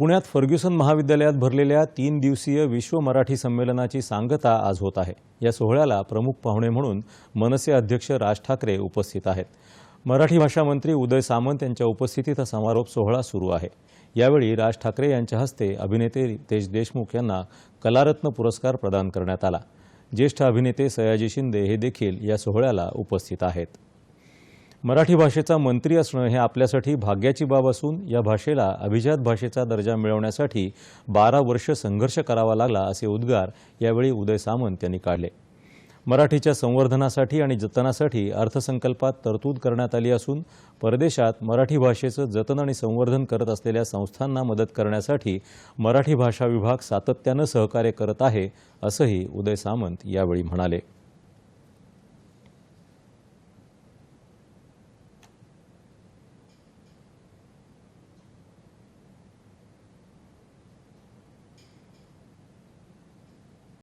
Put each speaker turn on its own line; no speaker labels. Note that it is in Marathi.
पुण्यात फर्ग्युसन महाविद्यालयात भरलेल्या तीन दिवसीय विश्व मराठी संमेलनाची सांगता आज होत आहे. या सोहळ्याला प्रमुख पाहुणे म्हणून मनसे अध्यक्ष राज ठाकरे उपस्थित आहेत. मराठी भाषा मंत्री उदय सामंत यांच्या उपस्थितीत हा समारोप सोहळा सुरू आहे. यावेळी राज ठाकरे यांच्या हस्ते अभिनेते रितेश देशमुख यांना कलारत्न पुरस्कार प्रदान करण्यात आला. ज्येष्ठ अभिनेते सयाजी शिंदे हे देखील या सोहळ्याला उपस्थित आहेत. मराठी भाषेचा मंत्री असणं हे आपल्यासाठी भाग्याची बाब असून या भाषेला अभिजात भाषेचा दर्जा मिळवण्यासाठी बारा वर्ष संघर्ष करावा लागला असे उद्गार यावेळी उदय सामंत यांनी काढले. मराठीच्या संवर्धनासाठी आणि जतनासाठी अर्थसंकल्पात तरतूद करण्यात आली असून परदेशात मराठी भाषेचं जतन आणि संवर्धन करत असलेल्या संस्थांना मदत करण्यासाठी मराठी भाषा विभाग सातत्यानं सहकार्य करत आहे असंही उदय सामंत यावेळी म्हणाले.